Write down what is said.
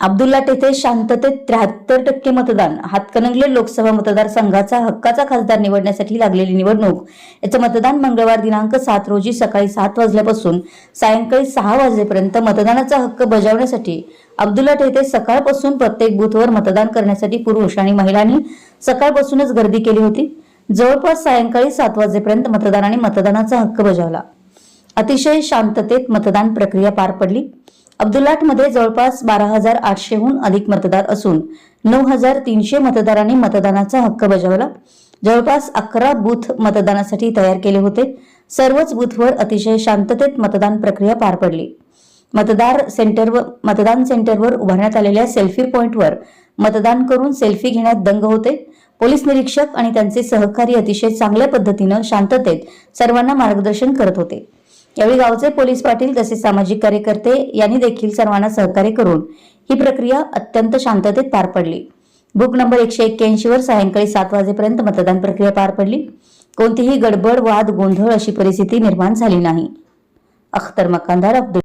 अब्दुल्ला टेथे शांततेत त्र्याहत्तर टक्के मतदान हातकणंगले लोकसभा मतदारसंघाचा हक्काचा खासदार निवडण्यासाठी लागलेली निवडणूक. याचं मतदान मंगळवार दिनांक सात रोजी सकाळी सात वाजल्यापासून सायंकाळी सहा वाजेपर्यंत मतदानाचा हक्क बजावण्यासाठी अब्दुल्ला टेथे सकाळपासून प्रत्येक बूथवर मतदान करण्यासाठी पुरुष आणि महिलांनी सकाळपासूनच गर्दी केली होती. जवळपास सायंकाळी सात वाजेपर्यंत मतदारांनी मतदानाचा हक्क बजावला. अतिशय शांततेत मतदान प्रक्रिया पार पडली. अब्दुल्लाटमध्ये जवळपास बारा हजार आठशेहून अधिक मतदार असून नऊ हजार तीनशे मतदारांनी मतदानाचा हक्क बजावला. जवळपास अकरा बूथ मतदानासाठी तयार केले होते. सर्वच बूथवर अतिशय शांततेत मतदान प्रक्रिया पार पडली. मतदार सेंटर मतदान सेंटरवर उभारण्यात आलेल्या सेल्फी पॉईंटवर मतदान करून सेल्फी घेण्यात दंग होते. पोलीस निरीक्षक आणि त्यांचे सहकारी अतिशय चांगल्या पद्धतीनं शांततेत सर्वांना मार्गदर्शन करत होते. यावेळी गावचे पोलीस पाटील तसेच सामाजिक कार्यकर्ते यांनी देखील सर्वांना सहकार्य करून ही प्रक्रिया अत्यंत शांततेत पार पडली. बुक नंबर एकशे एक्क्याऐंशी वर सायंकाळी सात वाजेपर्यंत मतदान प्रक्रिया पार पडली. कोणतीही गडबड वाद गोंधळ अशी परिस्थिती निर्माण झाली नाही. अख्तर मकानदार अब्दुल